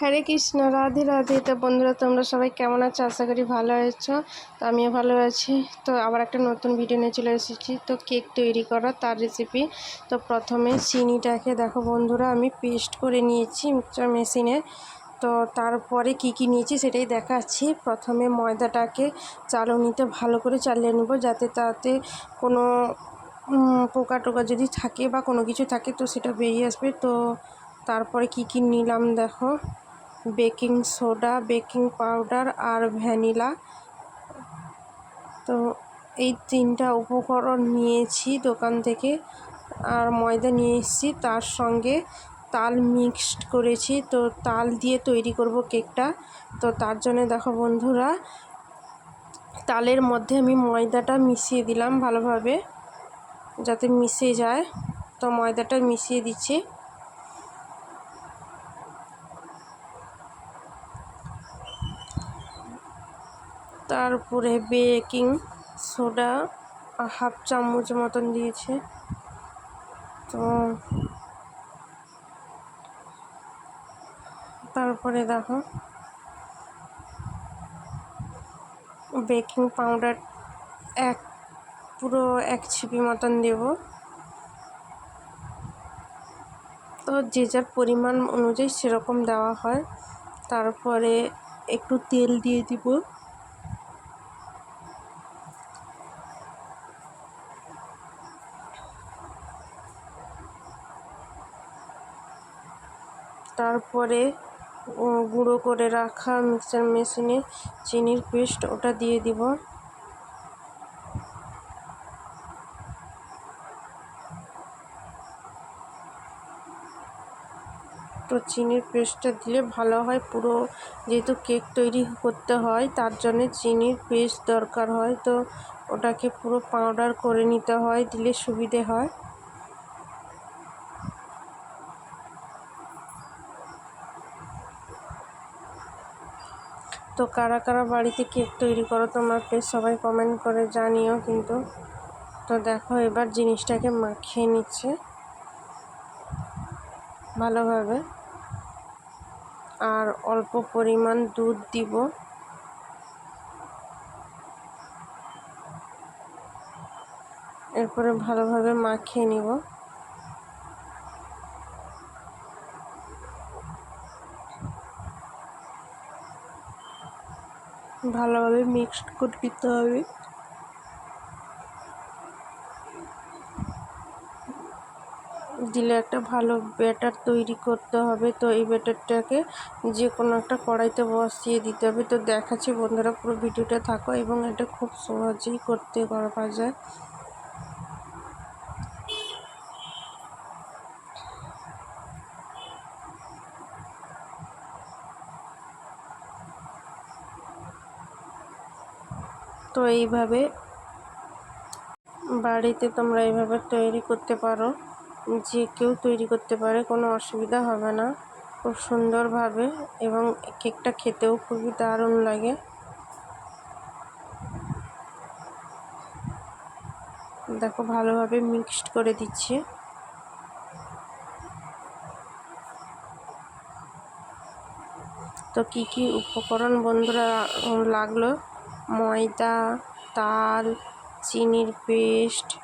হরে কৃষ্ণ, রাধে রাধে। তো বন্ধুরা, তোমরা সবাই কেমন আছো? আশা করি ভালো আছো। তো আমিও ভালো আছি। তো আবার একটা নতুন ভিডিও নিয়ে চলে এসেছি। তো কেক তৈরি করা তার রেসিপি তো প্রথমে চিনিটাকে দেখো বন্ধুরা, আমি পেস্ট করে নিয়েছি মিক্সচার মেশিনে। তো তারপরে কি কি নিয়েছি সেটাই দেখাচ্ছি। প্রথমে ময়দাটাকে চালনিতে ভালো করে চালিয়ে নেব, যাতে তাতে কোনো পোকা টোকা যদি থাকে বা কোনো কিছু থাকে, তো সেটা বেরিয়ে আসবে। তো তারপরে কি কি নিলাম দেখো। বেকিং সোডা, বেকিং পাউডার আর ভ্যানিলা। তো এই তিনটা উপকরণ নিয়েছি দোকান থেকে আর ময়দা নিয়ে এসেছি। তার সঙ্গে তাল মিক্সড করেছি। তো তাল দিয়ে তৈরি করব কেকটা। তো তার জন্য দেখো বন্ধুরা, তালের মধ্যে আমি ময়দাটা মিশিয়ে দিলাম ভালোভাবে, যাতে মিশে যায়। তো ময়দাটা মিশিয়ে দিচ্ছি। তারপরে বেকিং সোডা হাফ চামচ মতন দিয়েছে। তো তারপরে দেখো, বেকিং পাউডার এক, পুরো এক ছিপি মতন দেব। তো যে যার পরিমাণ অনুযায়ী সেরকম দেওয়া হয়। তারপরে একটু তেল দিয়ে দিব। তারপরে গুঁড়ো করে রাখা মিক্সার মেশিনে চিনির পেস্ট ওটা দিয়ে দিব। তো চিনির পেস্টটা দিলে ভালো হয়, পুরো যেহেতু কেক তৈরি করতে হয়, তার জন্য চিনির পেস্ট দরকার হয়। তো ওটাকে পুরো পাউডার করে নিতে হয়, দিলে সুবিধে হয়। তো কারা কারা বাড়িতে কেক তৈরি করো তোমরা প্লিজ সবাই কমেন্ট করে জানিও কিন্তু। তো দেখো এবার জিনিসটাকে মাখিয়ে নিচ্ছে ভালোভাবে। আর অল্প পরিমাণ দুধ দিব। এরপরে ভালোভাবে মাখিয়ে নিব। ভালোভাবে মিক্সড করে দিতে হবে। দিলে একটা ভালো ব্যাটার তৈরি করতে হবে। তো এই ব্যাটারটাকে যে কোনো একটা কড়াইতে বসিয়ে দিতে হবে। তো দেখাচ্ছি বন্ধুরা পুরো ভিডিওটা, থাকো এবং এটা খুব সহজেই করতে করা যায়। তো এইভাবে বাড়িতে তোমরা এইভাবে তৈরি করতে পারো। যে কেউ তৈরি করতে পারে, কোনো অসুবিধা হবে না। খুব সুন্দরভাবে এবং কেকটা খেতেও খুবই দারুণ লাগে। দেখো, ভালোভাবে মিক্সড করে দিচ্ছি। তো কি কি উপকরণ বন্ধুরা লাগল? ময়দা, তাল, চিনির পেস্ট,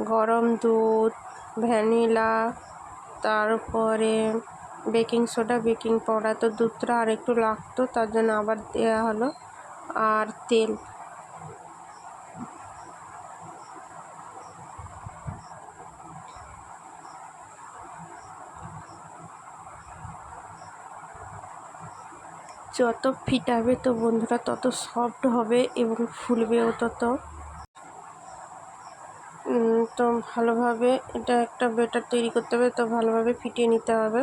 গরম দুধ, ভ্যানিলা, তারপরে বেকিং সোডা, বেকিং পাউডার। তো দুধটা আর একটু লাগতো, তার জন্য আবার দেওয়া হলো। আর তেল। যত ফিটাবে তো বন্ধুরা তত সফট হবে এবং ফুলবেও তত। তো ভালোভাবে এটা একটা বেটার তৈরি করতে হবে, তো ভালোভাবে ফিটিয়ে নিতে হবে।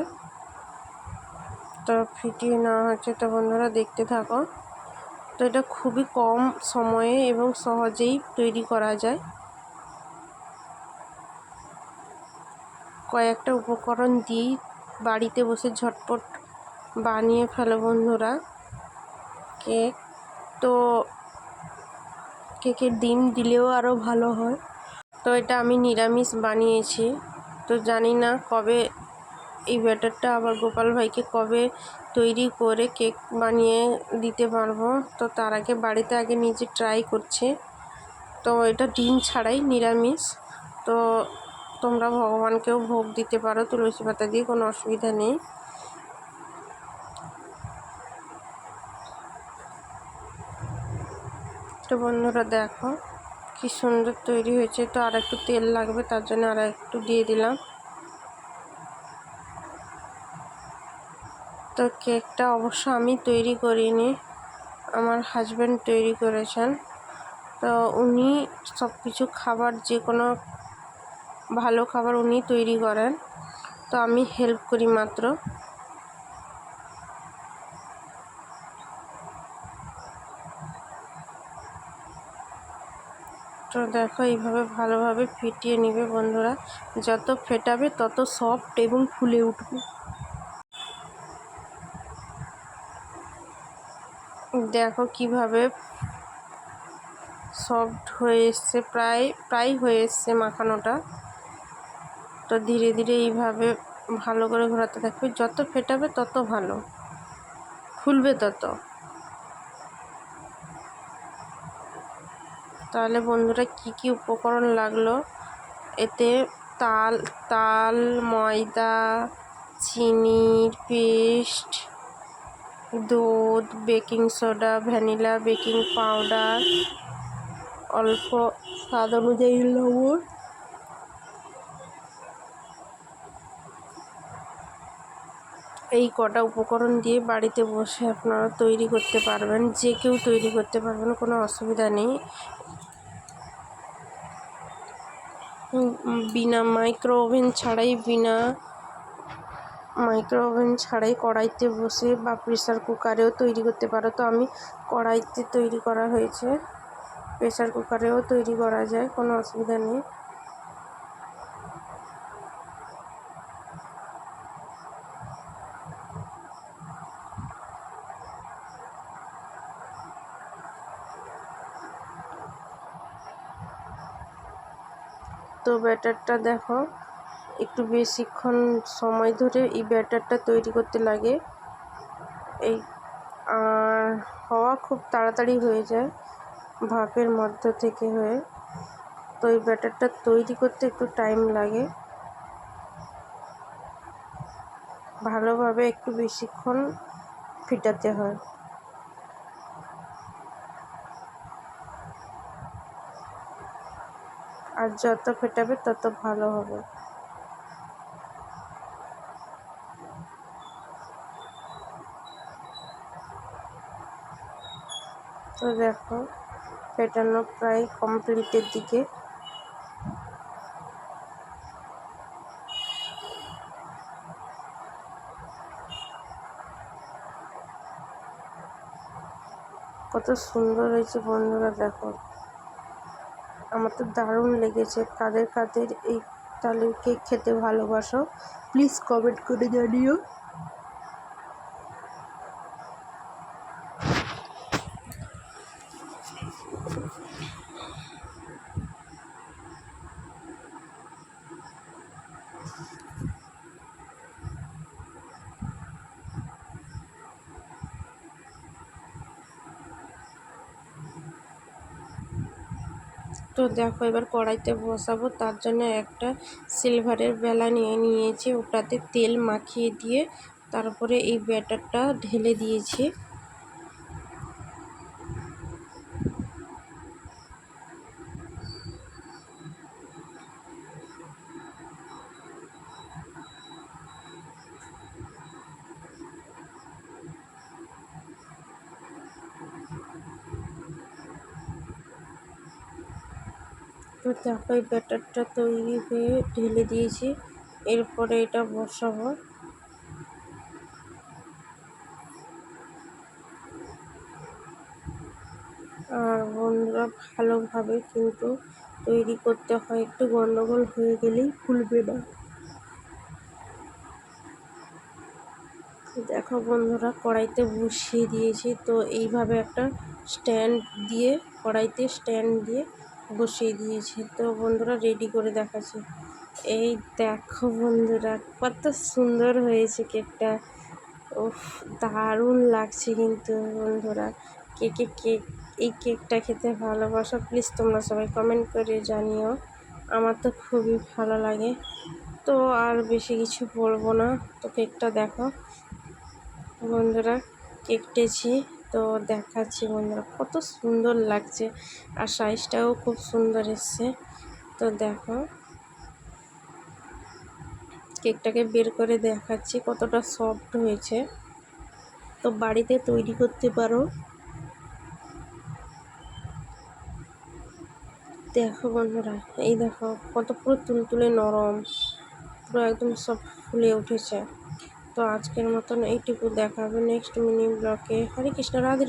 তো ফিটিয়ে নেওয়া হচ্ছে তো বন্ধুরা দেখতে থাকো। তো এটা খুবই কম সময়ে এবং সহজেই তৈরি করা যায়। কয়েকটা উপকরণ দিয়েই বাড়িতে বসে ঝটপট বানিয়ে ফেলো বন্ধুরা। কেক তো কেকের ডিম দিলেও আরও ভালো হয়। তো এটা আমি নিরামিষ বানিয়েছি। তো জানি না কবে এই ব্যাটারটা আবার গোপাল ভাইকে কবে তৈরি করে কেক বানিয়ে দিতে পারব। তো তার আগে বাড়িতে আগে নিজে ট্রাই করছি। তো এটা ডিম ছাড়াই নিরামিষ। তো তোমরা ভগবানকেও ভোগ দিতে পারো, তুলসী পাতা দিয়ে কোনো অসুবিধা নেই। তো বন্ধুরা দেখো, কি সুন্দর তৈরি হয়েছে। তো আর একটু তেল লাগবে, তার জন্য আর একটু দিয়ে দিলাম। তো কেকটা অবশ্য আমি তৈরি করিনি, আমার হাজব্যান্ড তৈরি করেছেন। তো উনি সব কিছু খাবার যে কোনো ভালো খাবার উনি তৈরি করেন। তো আমি হেল্প করি মাত্র। তো দেখো, এইভাবে ভালোভাবে ফিটিয়ে নেবে বন্ধুরা। যত ফেটাবে তত সফট এবং ফুলে উঠবে। দেখো কীভাবে সফট হয়ে এসছে, প্রায় প্রায় হয়ে এসছে মাখানোটা। তো ধীরে ধীরে এইভাবে ভালো করে ঘোরাতে থাকবে। যত ফেটাবে তত ভালো। ফুলবে তত। তাহলে বন্ধুরা কি কি উপকরণ লাগল? এতে তাল তাল, ময়দা, চিনির পেস্ট, দুধ, baking soda, vanilla, baking powder, অল্প স্বাদ অনুযায়ী লবণ। এই কটা উপকরণ দিয়ে বাড়িতে বসে আপনারা তৈরি করতে পারবেন। যে কেউ তৈরি করতে পারবেন, কোনো অসুবিধা নেই। বিনা মাইক্রো ওভেন ছাড়াই, বিনা মাইক্রো ওভেন ছাড়াই কড়াইতে বসে বা প্রেশার কুকারেও তৈরি করতে পারো। তো আমি কড়াইতে তৈরি করা হয়েছে। প্রেশার কুকারেও তৈরি করা যায়, কোনো অসুবিধা নেই। ব্যাটারটা দেখো, একটু বেশিক্ষণ সময় ধরে এই ব্যাটারটা তৈরি করতে লাগে। এই, আর হওয়া খুব তাড়াতাড়ি হয়ে যায় ভাপের মধ্য থেকে হয়ে। তো এই ব্যাটারটা তৈরি করতে একটু টাইম লাগে। ভালোভাবে একটু বেশিক্ষণ ফিটাতে হয়। আর যত ফেটাবে তত ভালো হবে। তো দেখো, ফেটানো প্রায় কমপ্লিটের দিকে। কত সুন্দর হয়েছে বন্ধুরা, দেখো। আমার তো দারুণ লেগেছে। কাদের কাদের এই তালের কেক খেতে ভালোবাসো প্লিজ কমেন্ট করে জানিও। তো দেখো, এবার কড়াইতে বসাবো। তার জন্য একটা সিলভারের বেলা নিয়ে নিয়েছি। ওটাতে তেল মাখিয়ে দিয়ে তারপরে এই ব্যাটারটা ঢেলে দিয়েছি। তো দেখো ব্যাটারটা তৈরি হয়ে ঢেলে দিয়েছি। এরপরে এটা বসাবো। আর বন্ধুরা, ভালোভাবে কিন্তু তৈরি করতে হয়। একটু গন্ডগোল হয়ে গেলেই ফুলবে না। দেখো বন্ধুরা, কড়াইতে বসিয়ে দিয়েছি। তো এইভাবে একটা স্ট্যান্ড দিয়ে, কড়াইতে স্ট্যান্ড দিয়ে বসিয়ে দিয়েছি। তো বন্ধুরা রেডি করে দেখাচ্ছি। এই দেখো বন্ধুরা, কত সুন্দর হয়েছে কেকটা উফ, দারুণ লাগছে কিন্তু বন্ধুরা। কে কে কেক এই কেকটা খেতে ভালোবাসো প্লিজ তোমরা সবাই কমেন্ট করে জানিও। আমার তো খুবই ভালো লাগে। তো আর বেশি কিছু বলব না। তো কেকটা দেখো। বন্ধুরা কেকটেছি তো দেখাচ্ছি বন্ধুরা, কত সুন্দর লাগছে। আর সাইজটাও খুব সুন্দর এসছে। তো দেখো, কেকটাকে বের করে দেখাচ্ছি, কতটা সফট হয়েছে। তো বাড়িতে তৈরি করতে পারো। দেখো বন্ধুরা, এই দেখো, কত পুরো তুলতুলে নরম, পুরো একদম সব ফুলে উঠেছে। তো আজকের মতন এইটুকু দেখাবে নেক্সট মিনি ব্লকে হরে কৃষ্ণ রাধে।